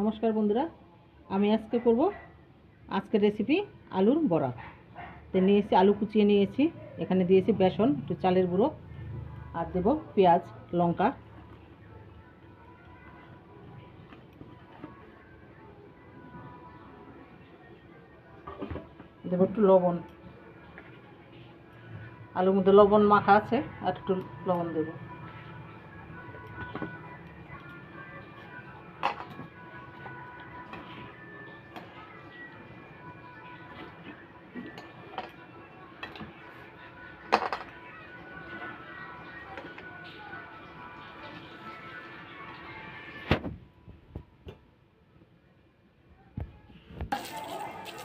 নমস্কার বন্ধুরা, আমি আজকে করব আজকের রেসিপি আলুর বড়া। তো নিয়েছি আলু কুচিয়ে নিয়েছি, এখানে দিয়েছি বেসন, একটু চালের গুঁড়ো, আর দেব পেঁয়াজ, লঙ্কা। দেব একটু লবণ। আলুর মধ্যে লবণ মাখা আছে, আর একটু লবণ দেবো।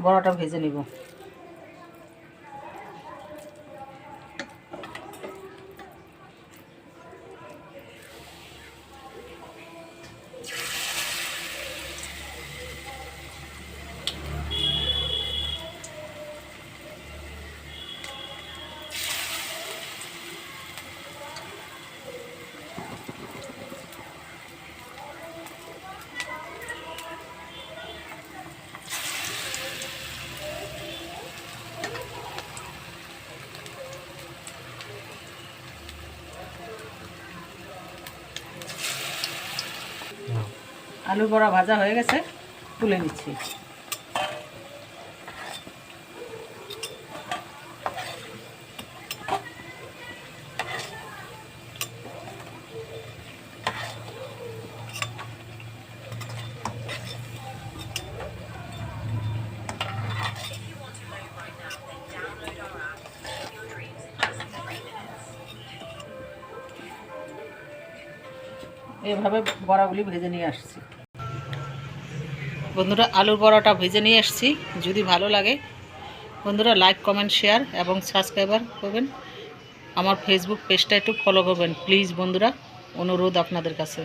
বড়াটা ভেজে নিব। আলুর বড়া ভাজা হয়ে গেছে তুলে নিচ্ছি। এভাবে বড়াগুলি ভেজে নিয়ে আসছি। বন্ধুরা, আলুর বড়াটা ভেজে নিয়ে এসছি। যদি ভালো লাগে, বন্ধুরা লাইক কমেন্ট শেয়ার এবং সাবস্ক্রাইবার করবেন। আমার ফেসবুক পেজটা একটু ফলো করবেন। প্লিজ বন্ধুরা, অনুরোধ আপনাদের কাছে।